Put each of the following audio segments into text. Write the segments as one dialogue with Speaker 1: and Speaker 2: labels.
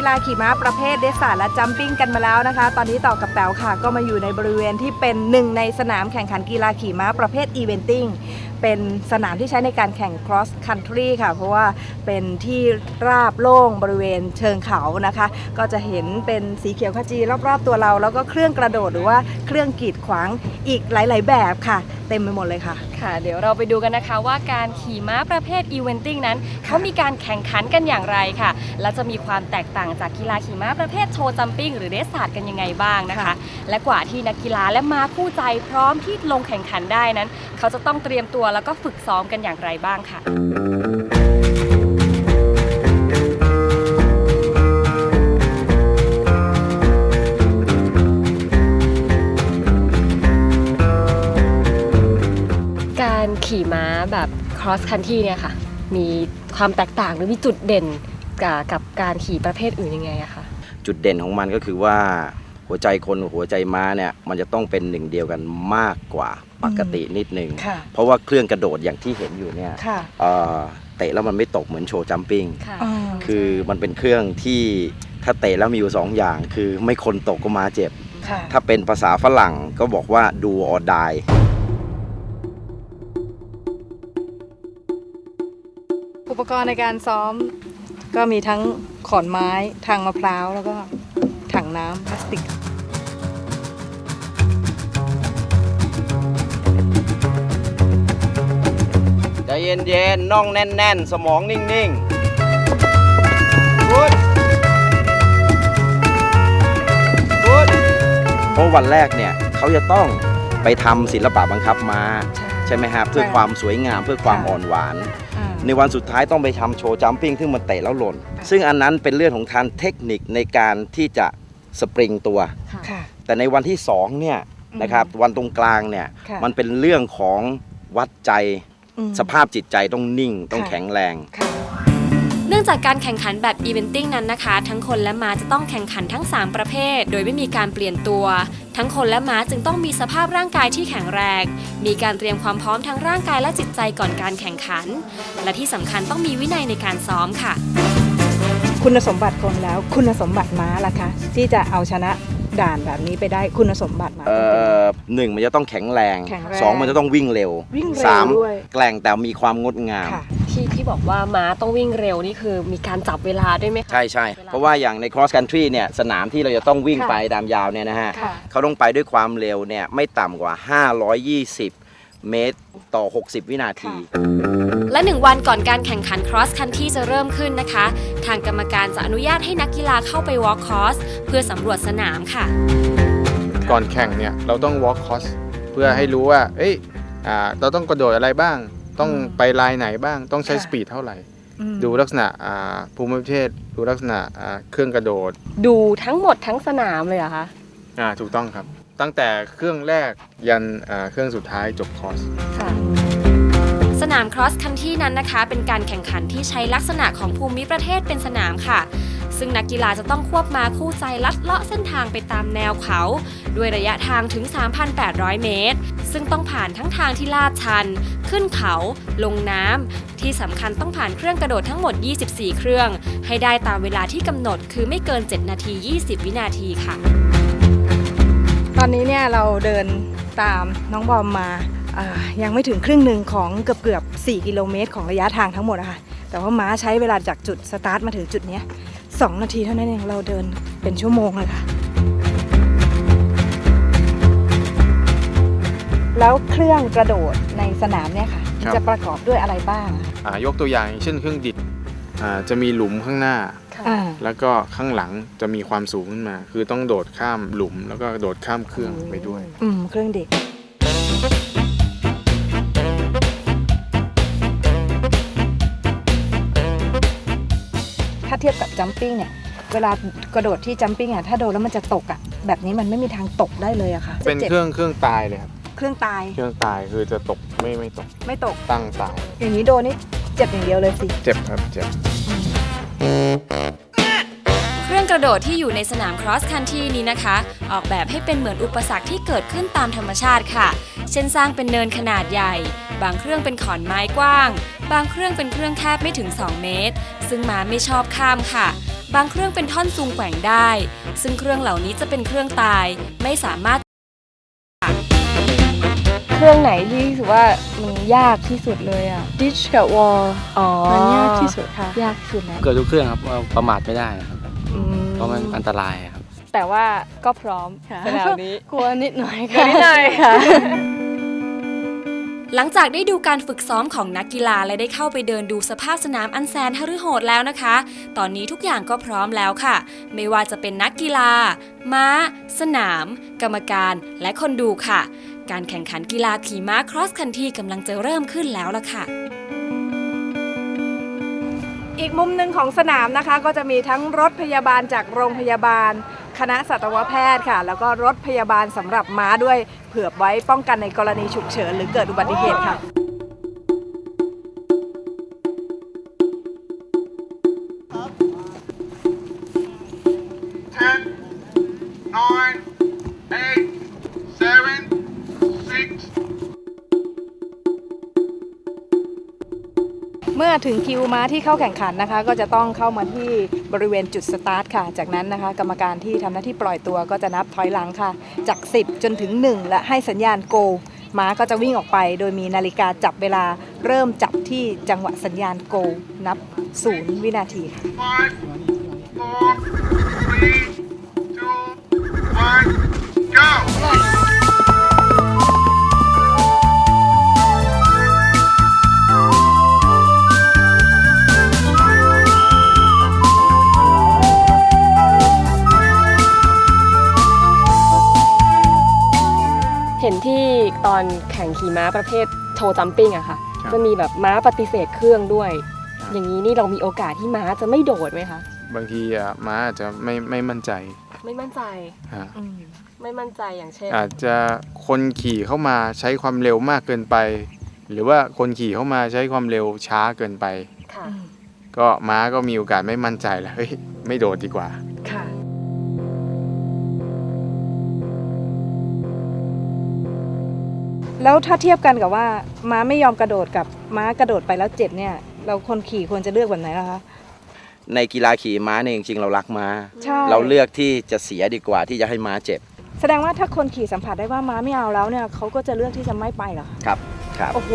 Speaker 1: ีฬาขี่ม้าประเภทเดสาและจัมปิ้งกันมาแล้วนะคะ ตอนนี้ต่อกับแป๋วค่ะ ก็มาอยู่ในบริเวณที่เป็นหนึ่งในสนามแข่งขันกีฬาขี่ม้าประเภทอีเวนติ้ง เป็นสนามที่ใช้ในการแข่ง cross country ค่ะ เพราะว่าเป็นที่ราบโล่งบริเวณเชิงเขานะคะ ก็จะเห็นเป็นสีเขียวขจีรอบๆตัวเรา แล้วก็เครื่องกระโดดหรือว่าเครื่องกีดขวางอีกหลายๆ แบบค่ะ เต็มไปหมดเลยค่ะ
Speaker 2: ค่ะ เดี๋ยวเราไปดูกันนะคะว่าการขี่ม้าประเภทอีเวนติ้งนั้น เขามีการแข่งขันกันอย่างไรค่ะ และจะมีความแตกต่างจากกีฬาขี่ม้าประเภทโชว์จัมปิ้งหรือเดสซาร์ดกันยังไงบ้างนะคะ
Speaker 1: ค่ะ
Speaker 2: และกว่าที่นักกีฬาและม้าคู่ใจพร้อมที่ลงแข่งขันได้นั้น เขาจะต้องเตรียมตัวแล้วก็ฝึกซ้อมกันอย่างไรบ้างค่ะการขี่ม้าแบบ cross country เนี่ยค่ะ มีความแตกต่างหรือมีจุดเด่นกับกับการขี่ประเภทอื่นยังไงอะคะ
Speaker 3: จุดเด่นของมันก็คือว่า หัวใจคนกับหัวใจม้าเนี่ยมันจะต้องเป็นหนึ่งเดียวกันมากกว่าปกตินิดนึง
Speaker 1: ค่ะ
Speaker 3: เพราะว่าเครื่องกระโดดอย่างที่เห็นอยู่เนี่ย
Speaker 1: ค่ะ
Speaker 3: เอ่อเตะแล้วมันไม่ตกเหมือนโชว์จัมปิ้ง
Speaker 2: ค่ะ
Speaker 3: คือมันเป็นเครื่องที่ถ้าเตะแล้วมีอยู่สองอย่าง คือไม่คนตกก็มาเจ็บ
Speaker 1: ค่ะ
Speaker 3: ถ้าเป็นภาษาฝรั่งก็บอกว่าดูออดาย
Speaker 1: อุปกรณ์ในการซ้อมก็มีทั้งขอนไม้ ทางมะพร้าว แล้วก็ถังน้ำพลาสติก
Speaker 3: ใจเย็นๆน่องแน่นๆ สมองนิ่งๆพุดพุดเพราะวันแรกเนี่ยเขาจะต้องไปทำศิลปะบังคับมา ใช่ไหมครับเพื่อความสวยงามเพื่อความ
Speaker 1: ค่ะ
Speaker 3: อ่อนหวาน
Speaker 1: อ่า
Speaker 3: ในวันสุดท้ายต้องไปทำโชว์จัมปิ้งซึ่งมันเตะแล้วหล่น ซึ่งอันนั้นเป็นเรื่องของทางเทคนิคในการที่จะสปริงตัว
Speaker 1: ค่ะ
Speaker 3: แต่ในวันที่สองเนี่ย
Speaker 1: อืม
Speaker 3: นะครับวันตรงกลางเนี่ย
Speaker 1: ค่ะ
Speaker 3: มันเป็นเรื่องของวัดใจ
Speaker 1: อืม
Speaker 3: สภาพจิตใจต้องนิ่งต้อง
Speaker 1: ค่ะ
Speaker 3: แข็งแรง
Speaker 1: ค่ะ
Speaker 2: เนื่องจากการแข่งขันแบบอีเวนติ้งนั้นนะคะ ทั้งคนและม้าจะต้องแข่งขันทั้ง 3 ประเภท โดยไม่มีการเปลี่ยนตัว ทั้งคนและม้าจึงต้องมีสภาพร่างกายที่แข็งแรง มีการเตรียมความพร้อมทั้งร่างกายและจิตใจก่อนการแข่งขัน และที่สำคัญต้องมีวินัยในการซ้อมค่ะ
Speaker 1: คุณสมบัติคนแล้ว คุณสมบัติม้าล่ะคะ ที่จะเอาชนะ ด่านแบบนี้ไปได้คุณสมบัติม้า
Speaker 3: เอ่อหนึ่งมันจะต้องแข็งแรง
Speaker 1: แข็งแรง
Speaker 3: สองมันจะต้องวิ่งเร็ว
Speaker 1: วิ่งเร็ว
Speaker 3: สาม
Speaker 1: ด้วย
Speaker 3: แกร่งแต่มีความงดงาม
Speaker 1: ค่ะ
Speaker 2: ที่ที่บอกว่าม้าต้องวิ่งเร็วนี่คือมีการจับเวลาด้วยไหมคะ
Speaker 3: ใช่ใช่เพราะว่าอย่างใน cross country เนี่ยสนามที่เราจะต้องวิ่ง
Speaker 1: ค่ะ
Speaker 3: ไปตามยาวเนี่ยนะฮะ
Speaker 1: ค่ะ
Speaker 3: เขาต้องไปด้วยความเร็วเนี่ยไม่ต่ำกว่า 520 เมตรต่อ 60 วินาที
Speaker 2: และหนึ่งวันก่อนการแข่งขัน cross country จะเริ่มขึ้นนะคะ ทางกรรมการจะอนุญาตให้นักกีฬาเข้าไป walk course เพื่อสำรวจสนามค่ะ
Speaker 4: ก่อนแข่งเนี่ยเราต้อง walk course เพื่อให้รู้ว่า เอ้ยอ่าเราต้องกระโดดอะไรบ้าง ต้อง
Speaker 1: อืม
Speaker 4: ไปลายไหนบ้าง ต้องใช้
Speaker 1: ค่ะ
Speaker 4: สปีดเท่าไหร่
Speaker 1: อืม
Speaker 4: ดูลักษณะอ่าภูมิประเทศ ดูลักษณะอ่าเครื่องกระโดด
Speaker 2: ดูทั้งหมดทั้งสนามเลยเหรอะคะ
Speaker 4: อ่าถูกต้องครับ ตั้งแต่เครื่องแรกยันเครื่องสุดท้ายจบคอร์ส
Speaker 2: สนาม cross country นั้นนะคะ เป็นการแข่งขันที่ใช้ลักษณะของภูมิประเทศเป็นสนามค่ะ ซึ่งนักกีฬาจะต้องควบมาคู่ใจลัดเลาะเส้นทางไปตามแนวเขา ด้วยระยะทางถึง 3,800 เมตร ซึ่งต้องผ่านทั้งทางที่ลาดชัน ขึ้นเขา ลงน้ำที่สำคัญต้องผ่านเครื่องกระโดดทั้งหมด 24 เครื่อง ให้ได้ตามเวลาที่กำหนดคือไม่เกิน 7 นาที 20 วินาทีค่ะ
Speaker 1: ตอนนี้เนี่ยเราเดินตามน้องบอมมาอ่ายังไม่ถึงครึ่งหนึ่งของเกือบเกือบๆ4กิโลเมตรของระยะทางทั้งหมดอะค่ะแต่ว่าม้าใช้เวลาจากจุดสตาร์ทมาถึงจุดเนี้ยสองนาทีเท่านั้นเองเราเดินเป็นชั่วโมงเลยค่ะ แล้วเครื่องกระโดดในสนามเนี่ยค่ะ
Speaker 4: ครับ
Speaker 1: จะประกอบด้วยอะไรบ้างอะ
Speaker 4: อ่ายกตัวอย่างอย่างเช่นเครื่องดิด อ่าจะมีหลุมข้างหน้า
Speaker 1: อ่า
Speaker 4: แล้วก็ข้างหลังจะมีความสูงขึ้นมา คือต้องโดดข้ามหลุม แล้วก็โดดข้ามเครื่องไปด้วย
Speaker 1: อืม เครื่องเด็ก ถ้าเทียบกับจัมปิ้งเนี่ย เวลากระโดดที่จัมปิ้งอะ ถ้าโดนแล้วมันจะตกอะ แบบนี้มันไม่มีทางตกได้เลยอะค่ะ
Speaker 4: เป็น
Speaker 1: จะจ็บ
Speaker 4: เครื่องเครื่องตายเลยครับ
Speaker 1: เครื่องตาย
Speaker 4: เครื่องตายคือจะตกไม่ไม่ตก
Speaker 1: ไม่ตก
Speaker 4: ตั้งตาย
Speaker 1: อย่างนี้โดนนี่เจ็บอย่างเดียวเลยสิ
Speaker 4: เจ็บครับเจ็บ
Speaker 2: เครื่องกระโดดที่อยู่ในสนาม cross country นี้นะคะ ออกแบบให้เป็นเหมือนอุปสรรคที่เกิดขึ้นตามธรรมชาติค่ะ เช่นสร้างเป็นเนินขนาดใหญ่ บางเครื่องเป็นขอนไม้กว้าง บางเครื่องเป็นเครื่องแคบไม่ถึง 2 เมตร ซึ่งม้าไม่ชอบข้ามค่ะ บางเครื่องเป็นท่อนซุงแกว่งได้ ซึ่งเครื่องเหล่านี้จะเป็นเครื่องตาย ไม่สามารถ
Speaker 5: เครื่องไหนที่รู้สึกว่ามันยากที่สุดเลยอะ
Speaker 6: ดิชกับวอล
Speaker 5: อ๋อ
Speaker 6: มันยากที่สุดค่ะ
Speaker 5: ยากที่สุดแล้ว
Speaker 7: เกิดทุกเครื่องครับว่าประมาทไม่ได้ครับ
Speaker 5: อืม
Speaker 7: เพราะมันอันตรายครับ
Speaker 5: แต่ว่าก็พร้อม
Speaker 6: ค่ะ
Speaker 5: สนามนี้
Speaker 6: กลัวนิดหน่อย
Speaker 5: กลัวนิดหน่อยค่ะ
Speaker 2: หลังจากได้ดูการฝึกซ้อมของนักกีฬาและได้เข้าไปเดินดูสภาพสนามอันแสนหฤโหดแล้วนะคะ ตอนนี้ทุกอย่างก็พร้อมแล้วค่ะ ไม่ว่าจะเป็นนักกีฬา ม้า สนาม กรรมการ และคนดูค่ะ การแข่งขันกีฬาขี่ม้าครอสคันทีกำลังจะเริ่มขึ้นแล้วล่ะค่ะ
Speaker 1: อีกมุมหนึ่งของสนามนะคะก็จะมีทั้งรถพยาบาลจากโรงพยาบาล คณะสัตวแพทย์ค่ะ แล้วก็รถพยาบาลสำหรับม้าด้วยเผื่อไว้ป้องกันในกรณีฉุกเฉินหรือเกิดอุบัติเหตุค่ะ ถึงคิวม้าที่เข้าแข่งขันนะคะ ก็จะต้องเข้ามาที่บริเวณจุดสตาร์ทค่ะ จากนั้นนะคะ กรรมการที่ทำหน้าที่ปล่อยตัวก็จะนับถอยหลังค่ะ จาก 10 จนถึง 1 และให้สัญญาณโกม้าก็จะวิ่งออกไป โดยมีนาฬิกาจับเวลาเริ่มจับที่จังหวะสัญญาณโกนับ0วินาทีค่ะ
Speaker 8: five, four, three, two, one, go!
Speaker 5: เห็นที่ตอนแข่งขี่ม้าประเภทโชว์จัมปิ้งอะค่ะ
Speaker 4: ครับ
Speaker 5: จะมีแบบม้าปฏิเสธเครื่องด้วย
Speaker 4: ครับ
Speaker 5: อย่างนี้นี่เรามีโอกาสที่ม้าจะไม่โดดไหมคะ
Speaker 4: บางทีอะม้าอาจจะไม่ไม่มั่นใจ
Speaker 5: ไม่มั่นใจ
Speaker 4: ฮะ
Speaker 5: ไม่มั่นใจอย่างเช่น
Speaker 4: อาจจะคนขี่เข้ามาใช้ความเร็วมากเกินไป หรือว่าคนขี่เข้ามาใช้ความเร็วช้าเกินไป
Speaker 5: ค่ะ
Speaker 4: ก็ม้าก็มีโอกาสไม่มั่นใจแล้วเฮ้ยไม่โดดดีกว่า
Speaker 1: ค่ะ แล้วถ้าเทียบกันกับว่าม้าไม่ยอมกระโดดกับม้ากระโดดไปแล้วเจ็บเนี่ย เราคนขี่ควรจะเลือกแบบไหนล่ะคะ
Speaker 3: ในกีฬาขี่ม้าเนี่ยจริงๆเรารักม้า
Speaker 1: ใช่
Speaker 3: เราเลือกที่จะเสียดีกว่าที่จะให้ม้าเจ็บ
Speaker 1: แสดงว่าถ้าคนขี่สัมผัสได้ว่าม้าไม่เอาแล้วเนี่ยเขาก็จะเลือกที่จะไม่ไปเหรอคะ
Speaker 3: ครับครับ
Speaker 1: โอ้โห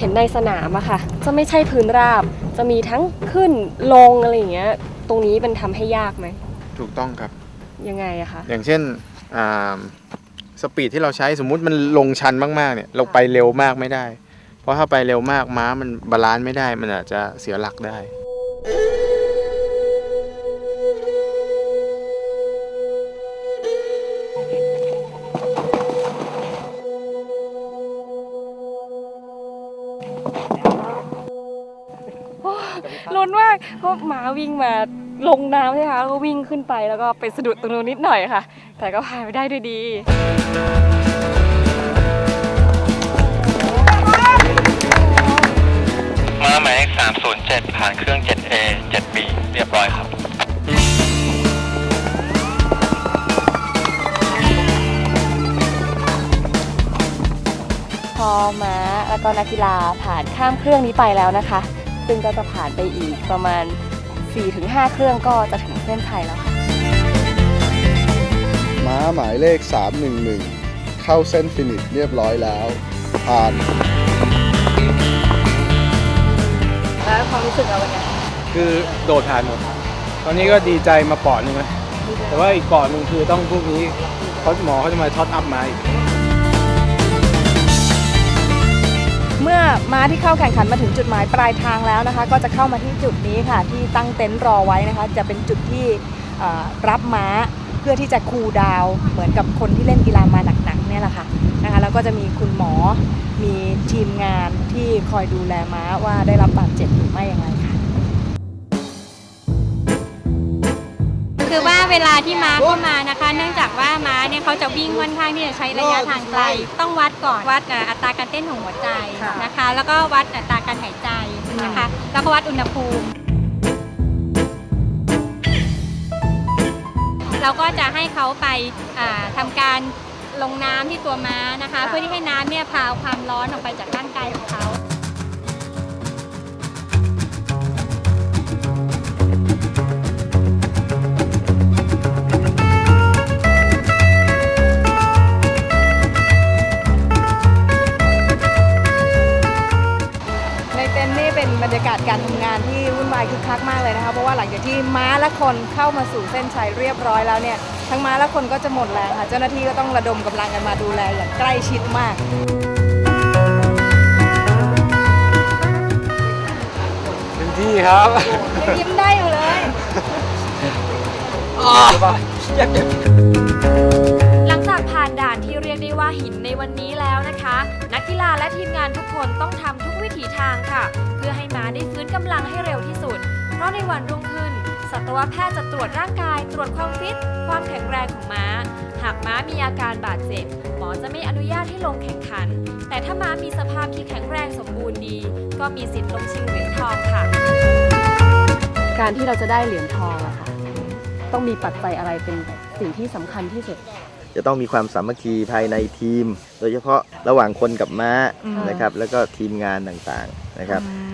Speaker 5: เห็นในสนามอะค่ะ จะไม่ใช่พื้นราบ จะมีทั้งขึ้นลงอะไรอย่างเงี้ย ตรงนี้เป็นทำให้ยากไหม
Speaker 4: ถูกต้องครับ
Speaker 5: ยังไงอะคะ
Speaker 4: อย่างเช่นอ่าสปีดที่เราใช้สมมุติมันลงชันมากๆเนี่ยเราไปเร็วมากไม่ได้ เพราะถ้าไปเร็วมากม้ามันบาลานซ์ไม่ได้มันอาจจะเสียหลักได้
Speaker 5: ลุ้นมากเพราะหมาวิ่งมาลงน้ำใช่ไหมคะแล้วก็วิ่งขึ้นไปแล้วก็ไปสะดุดตรงนู้นนิดหน่อยค่ะ แต่ก็ผ่านไปได้ด้วยดี
Speaker 9: ม้าหมายเลข307 ผ่านเครื่อง 7A 7B เรียบร้อยครับ
Speaker 5: พอม้าแล้วก็นักกีฬาผ่านข้ามเครื่องนี้ไปแล้วนะคะ ซึ่งก็จะผ่านไปอีกประมาณ 4-5 เครื่องก็จะถึงเส้นชัยแล้วค่ะ
Speaker 10: ม้าหมายเลข 311 เข้าเส้นฟินิชเรียบร้อยแล้ว ผ่าน
Speaker 1: แล้วความรู้สึกเราเป็นไง
Speaker 7: คือโดดผ่านหมด ตอนนี้ก็ดีใจมาปอดหนึงนะแต่ว่าอีกปอดหนึ่งคือต้องพวกนี้เขาหมอเขาจะมาท็อตอัพมาอีก
Speaker 1: มื่อม้าที่เข้าแข่งขันมาถึงจุดหมายปลายทางแล้วนะคะ ก็จะเข้ามาที่จุดนี้ค่ะ ที่ตั้งเต็นท์รอไว้นะคะ จะเป็นจุดที่รับม้าเพื่อที่จะคูลดาวน์เหมือนกับคนที่เล่นกีฬามาหนักๆเนี่ยแหละค่ะนะคะ แล้วก็จะมีคุณหมอมีทีมงานที่คอยดูแลม้าว่าได้รับบาดเจ็บหรือไม่อย่างไรค่ะ
Speaker 11: คือว่าเวลาที่ม้าเข้ามานะคะ เนื่องจากว่าม้าเนี่ยเขาจะวิ่งค่อนข้างที่จะใช้ระยะทางไกล ต้องวัดก่อนวัดเอ่ออัตราการเต้นของหัวใจนะคะ แล้วก็วัดอัตราการหายใจนะคะ แล้วก็วัดอุณหภูมิเราก็จะให้เขาไปอ่าทำาการลงน้ำที่ตัวม้านะคะ เพื่อที่ให้น้ำเนี่ยพาเอาความร้อนออกไปจากร่างกายของเขา
Speaker 1: เพราะว่าหลังจากที่ม้าและคนเข้ามาสู่เส้นชัยเรียบร้อยแล้วเนี่ย ทั้งม้าและคนก็จะหมดแรงค่ะ เจ้าหน้าที่ก็ต้องระดมกำลังกันมาดูแลอย่างใกล้ชิดมาก
Speaker 7: เต็มที่ครับ
Speaker 1: ยังยิ้มได้อยู่เลย
Speaker 2: หลังจากผ่านด่านที่เรียกได้ว่าหินในวันนี้แล้วนะคะ นักกีฬาและทีมงานทุกคนต้องทำทุกวิถีทางค่ะ เพื่อให้ม้าได้ฟื้นกำลังให้เร็วที่สุด เพราะในวันรุ่งขึ้น สัตวแพทย์จะตรวจร่างกาย ตรวจความฟิต ความแข็งแรงของม้า หากม้ามีอาการบาดเจ็บ หมอจะไม่อนุญาตให้ลงแข่งขัน แต่ถ้าม้ามีสภาพที่แข็งแรงสมบูรณ์ดี ก็มีสิทธิ์ลงชิงเหรียญทองค่ะ
Speaker 5: การที่เราจะได้เหรียญทองอะค่ะ ต้องมีปัจจัยอะไรเป็นสิ่งที่สำคัญที่สุด
Speaker 3: จะต้องมีความสามัคคีภายในทีม โดยเฉพาะระหว่างคนกับม้า
Speaker 1: อืม
Speaker 3: นะครับ แล้วก็ทีมงานต่างๆนะครับอ่า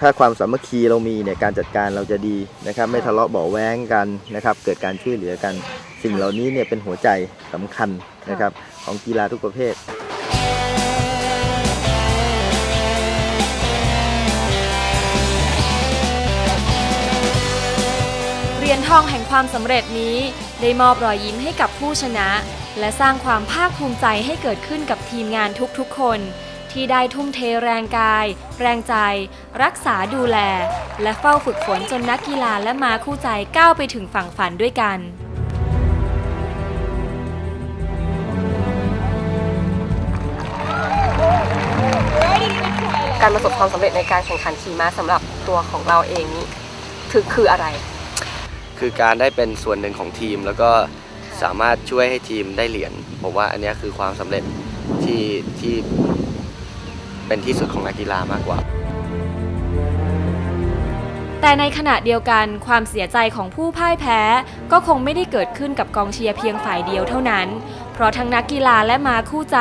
Speaker 3: ถ้าความสามัคคีเรามีเนี่ยการจัดการเราจะดีนะครับ ไม่ทะเลาะเบาะแว้งกันนะครับ เกิดการช่วยเหลือกัน สิ่งเหล่านี้เนี่ยเป็นหัวใจสำคัญนะครับของกีฬาทุกประเภท
Speaker 2: เหรียญทองแห่งความสำเร็จนี้ได้มอบรอยยิ้มให้กับผู้ชนะ และสร้างความภาคภูมิใจให้เกิดขึ้นกับทีมงานทุกๆคน ที่ได้ทุ่มเทแรงกาย แรงใจ รักษาดูแล และเฝ้าฝึกฝนจนนักกีฬาและม้าคู่ใจก้าวไปถึงฝั่งฝันด้วยกัน
Speaker 5: การประสบความสำเร็จในการแข่งขันขี่ม้าสำหรับตัวของเราเองนี่คือคืออะไร
Speaker 12: คือการได้เป็นส่วนหนึ่งของทีมแล้วก็สามารถช่วยให้ทีมได้เหรียญผมว่าอันเนี้ยคือความสำเร็จที่ที่ เป็นที่สุดของนักกีฬามากกว่า
Speaker 2: แต่ในขณะเดียวกันความเสียใจของผู้พ่ายแพ้ ก็คงไม่ได้เกิดขึ้นกับกองเชียร์เพียงฝ่ายเดียวเท่านั้น เพราะทั้งนักกีฬาและมาคู่ใจ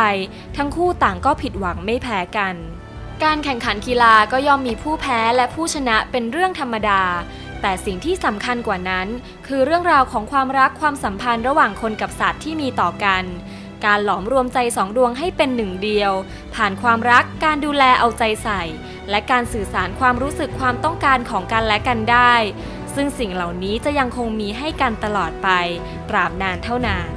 Speaker 2: ทั้งคู่ต่างก็ผิดหวังไม่แพ้กันการแข่งขันกีฬาก็ย่อมมีผู้แพ้และผู้ชนะเป็นเรื่องธรรมดา แต่สิ่งที่สำคัญกว่านั้น คือเรื่องราวของความรักความสัมพันธ์ระหว่างคนกับสัตว์ที่มีต่อกัน การหลอมรวมใจสองดวงให้เป็นหนึ่งเดียว ผ่านความรักการดูแลเอาใจใส่ และการสื่อสารความรู้สึกความต้องการของกันและกันได้ ซึ่งสิ่งเหล่านี้จะยังคงมีให้กันตลอดไป ตราบนานเท่านาน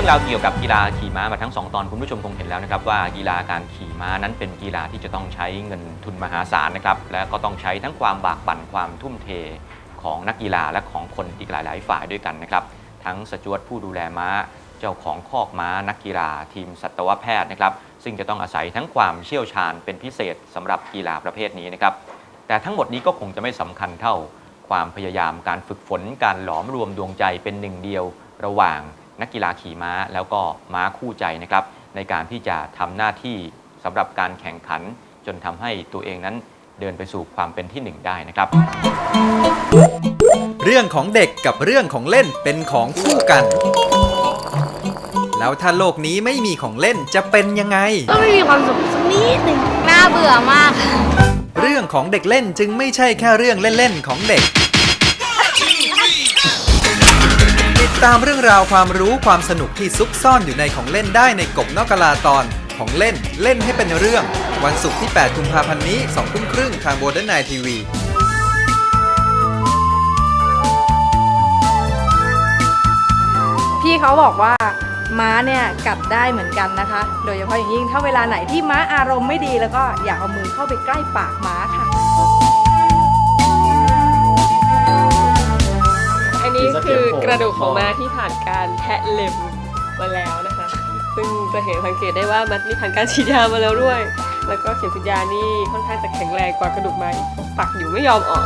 Speaker 13: รื่องราวเกี่ยวกับกีฬาขี่ม้ามาทั้ง 2 ตอนคุณผู้ชมคงเห็นแล้วนะครับว่ากีฬาการขี่ม้านั้นเป็นกีฬาที่จะต้องใช้เงินทุนมหาศาลนะครับและก็ต้องใช้ทั้งความบากบั่นความทุ่มเทของนักกีฬาและของคนอีกหลาย ๆ ฝ่ายด้วยกันนะครับทั้งสจวตผู้ดูแลม้า เจ้าของคอกม้านักกีฬา ทีมสัตวแพทย์นะครับซึ่งจะต้องอาศัยทั้งความเชี่ยวชาญเป็นพิเศษสำหรับกีฬาประเภทนี้นะครับแต่ทั้งหมดนี้ก็คงจะไม่สำคัญเท่า ความพยายามการฝึกฝนการหลอมรวมดวงใจเป็นหนึ่งเดียวระหว่าง นักกีฬาขี่ม้า แล้วก็ม้าคู่ใจนะครับ ในการที่จะทำหน้าที่สำหรับการแข่งขัน จนทำให้ตัวเองนั้นเดินไปสู่ความเป็นที่หนึ่งได้นะครับ
Speaker 14: เรื่องของเด็กกับเรื่องของเล่นเป็นของคู่กัน แล้วถ้าโลกนี้ไม่มีของเล่นจะเป็นยังไง
Speaker 6: ก็ไม่มีความสุขสักนิดหนึ่งน่าเบื่อมาก
Speaker 14: เรื่องของเด็กเล่นจึงไม่ใช่แค่เรื่องเล่นๆของเด็ก ตามเรื่องราวความรู้ความสนุกที่ซุกซ่อนอยู่ในของเล่นได้ในกบนอกกะลาตอนของเล่นเล่นให้เป็นเรื่อง วันศุกร์ที่ 8 กุมภาพันธ์นี้2ทุ่มครึ่งทางโบเดนไนทีวี
Speaker 1: พี่เขาบอกว่าม้าเนี่ยกัดได้เหมือนกันนะคะ โดยเฉพาะอย่างยิ่งถ้าเวลาไหนที่ม้าอารมณ์ไม่ดีแล้วก็อย่าเอามือเข้าไปใกล้ปากม้าค่ะ
Speaker 2: ของม้าที่ผ่านการแทะเล็มมาแล้วนะคะ ซึ่งจะเห็นสังเกตได้ว่ามันนี่ผ่านการฉีดยามาแล้วด้วย แล้วก็เข็มฉีดยานี่ค่อนข้างจะแข็งแรงกว่ากระดูกม้าปักอยู่ไม่ยอมออก